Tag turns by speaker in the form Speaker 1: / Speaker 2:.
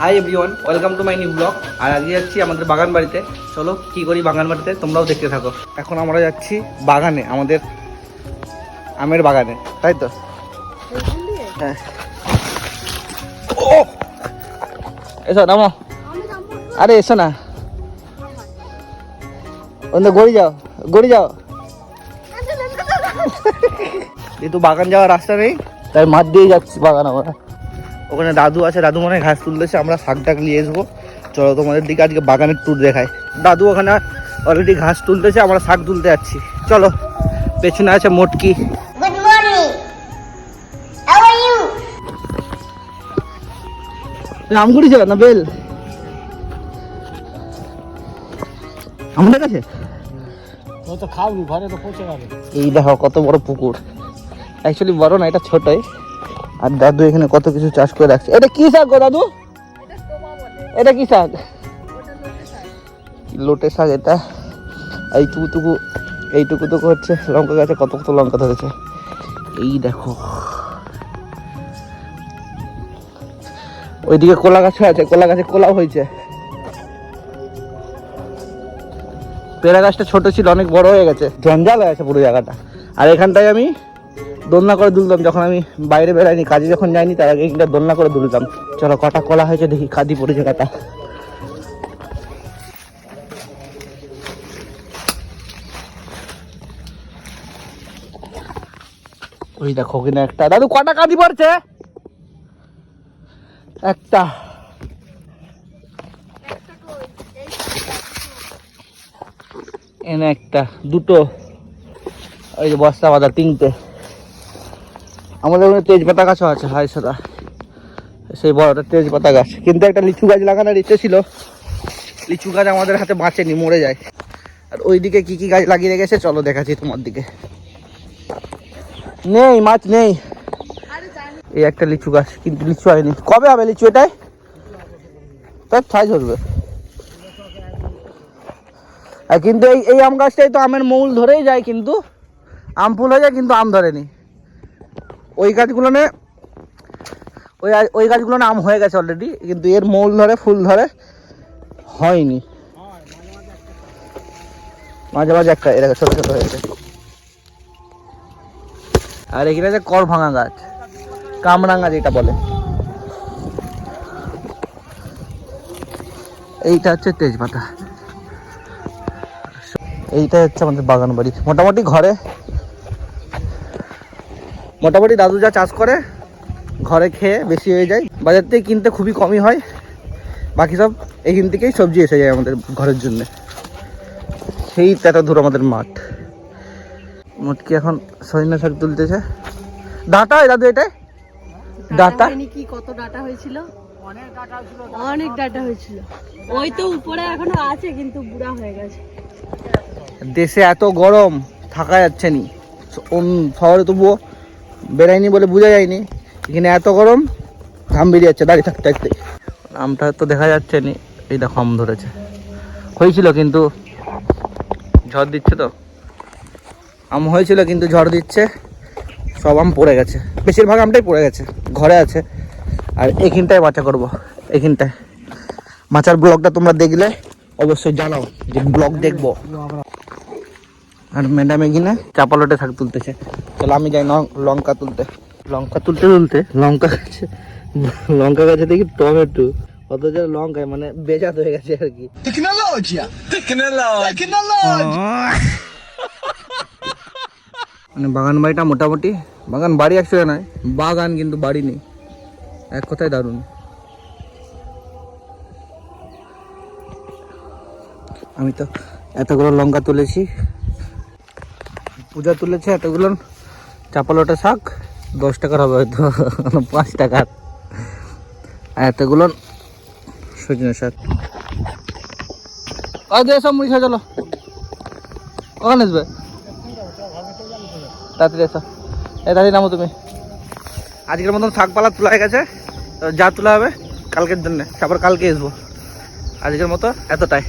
Speaker 1: Hi everyone welcome to my new blog আর আজকে যাচ্ছি আমাদের বাগান বাড়িতে। চলো, কি করি বাগান বাড়িতে? তোমরাও দেখতে থাকো। এখন আমরা যাচ্ছি বাগানে, আমাদের আমের বাগানে। তাই তো? হ্যাঁ। এসো, নামো। আরে, এসো না। ওখানে গড়ি যাও গড়ি যাও। যেহেতু বাগান যাওয়ার রাস্তা নেই, তাই মাঠ দিয়ে যাচ্ছি বাগান আমরা। ওখানে দাদু আছে দাদু মনে হয় ঘাস তুলতেছে আমরা শাক টাক নিয়ে আসব চলো তোমাদের দিকে আজকে বাগানের ট্যুর দেখায় দাদু ওখানে অলরেডি ঘাস তুলতেছে আমরা শাক তুলতে যাচ্ছি। চলো পেছনে আছে মোটকি? আমগুড়ি ছিল না বেল? আমাদের কাছে?
Speaker 2: ও তো খাওনি ঘরে তো পচে গেল।
Speaker 1: এই দেখো কত বড় পুকুর। অ্যাকচুয়ালি বড় না এটা ছোটই। আর দাদু এখানে কত কিছু চাষ করে রাখছে। এটা কি শাক গো দাদু? এটা কি শাক? লোটে শাক এটা। এইটুকু টুকু এইটুকু টুকু হচ্ছে লঙ্কা গাছে, কত কত লঙ্কা ধরেছে। এই দেখো। ওইদিকে কোলা গাছ আছে, কোলা গাছে কোলাও হয়েছে। পেয়ারা গাছটা ছোট ছিল, অনেক বড় হয়ে গেছে। জঞ্জাল হয়ে গেছে পুরো জায়গাটা। আর এখানটায় আমি দোলনা করে দুলতাম, যখন আমি বাইরে বেড়াইনি, কাজে যখন যাইনি, তার আগে এখানটা দোলনা করে দুলতাম। চলো, কটা কলা হয়েছে দেখি কাদি পড়েছে জায়গাটা ওই দেখো, ওখানে একটা। দাদু, কটা কাদি পড়ছে? একটা। এনে একটা, দুটো। ওই যে বস্তা বাঁধা, তিনটে। আমাদের ওখানে তেজপাতা গাছও আছে হাই সাদা। সেই বড়টা তেজপাতা গাছ। কিন্তু একটা লিচু গাছ লাগানোর ইচ্ছে ছিল। লিচু গাছ আমাদের হাতে বাঁচেনি, মরে যায়। আর ওইদিকে কি কি গাছ লাগিয়ে রেখেছে, চলো দেখাচ্ছি তোমার দিকে। নেই, মাছ নেই। এই একটা লিচু গাছ, কিন্তু লিচু হয়নি। কবে হবে লিচু এটাই? তার ছাই ধরবে। আর কিন্তু এই এই আম গাছটাই তো আমের মৌল ধরেই যায়, কিন্তু আম ফুল হয়ে যায়, কিন্তু আম ধরেনি। ওই গাছগুলোনে ওই ওই গাছগুলো আম হয়ে গেছে অলরেডি কিন্তু এর মৌল ধরে, ফুল ধরে হয়নি। মাঝে মাঝে একটা এর ছোট ছোট হয়েছে আর এখানে আছে কর ভাঙা গাছ, কামরাঙা যেটা বলে। এইটা হচ্ছে তেজপাতা। এইটা হচ্ছে আমাদের বাগান বাড়ি মোটামুটি ঘরে মোটামুটি দাদু যা চাষ করে ঘরে খেয়ে বেশি হয়ে যায়। বাজার থেকে কিনতে খুবই কমই হয়। বাকি সব এইখান থেকেই সবজি এসে যায় আমাদের ঘরের জন্য। সেই এত দূর আমাদের মাঠ। মোটকি এখন সজনা শাক তুলতেছে। ডাঁটা দাদু এটাই ডাঁটা
Speaker 3: কি কত ডাটা হয়েছিল? অনেক ডাটা হয়েছিল। ওই তো উপরে এখনও আছে কিন্তু বুড়া হয়ে গেছে।
Speaker 1: দেশে এত গরম থাকা যাচ্ছে নি। শহরে তবুও বেড়াইনি বলে বোঝা যায়নি। এখানে এত গরম ঘাম বেরিয়ে যাচ্ছে দাঁড়িয়ে থাকতে থাকতে। আমটা তো দেখা যাচ্ছে নি এই দেখো আম ধরেছে। হয়েছিল কিন্তু ঝড় দিচ্ছে তো। আম হয়েছিল কিন্তু ঝড় দিচ্ছে সব আম পড়ে গেছে। বেশিরভাগ আমটাই পড়ে গেছে ঘরে আছে। আর এখানটায় বাঁচা করব এখানটায়। মাচার ব্লগটা তোমরা দেখলে অবশ্যই জানাও যে ব্লগ দেখব। আর ম্যাডাম এখানে চাপালোটে থাক তুলতেছে। চলো আমি যাই লঙ্কা তুলতে। লঙ্কা তুলতে তুলতে? লঙ্কা গাছে লঙ্কা গাছে দেখি টমেটো। অথচ লঙ্কায় মানে বেজাত হয়ে গেছে আর কি। মানে বাগান বাড়িটা মোটামুটি বাগান বাড়ি নয় বাগান কিন্তু বাড়ি নেই। এক কথায় দারুণ। আমি তো এতগুলো লঙ্কা তুলেছি। পূজা তুলেছে এতগুলো চাপালোটা শাক, দশ টাকার হবে হয়তো, পাঁচ টাকার। আর এতগুলো সজনে শাক। এসব মুড়ি খাওয়া চলো। কখন আসবে? তাড়াতাড়ি তাড়াতাড়ি নামো তুমি। আজকের মতন শাক পালা তোলা হয়ে গেছে। যা তোলা হবে কালকের জন্য। তারপর কালকে আসব। আজকের মতো এতটাই।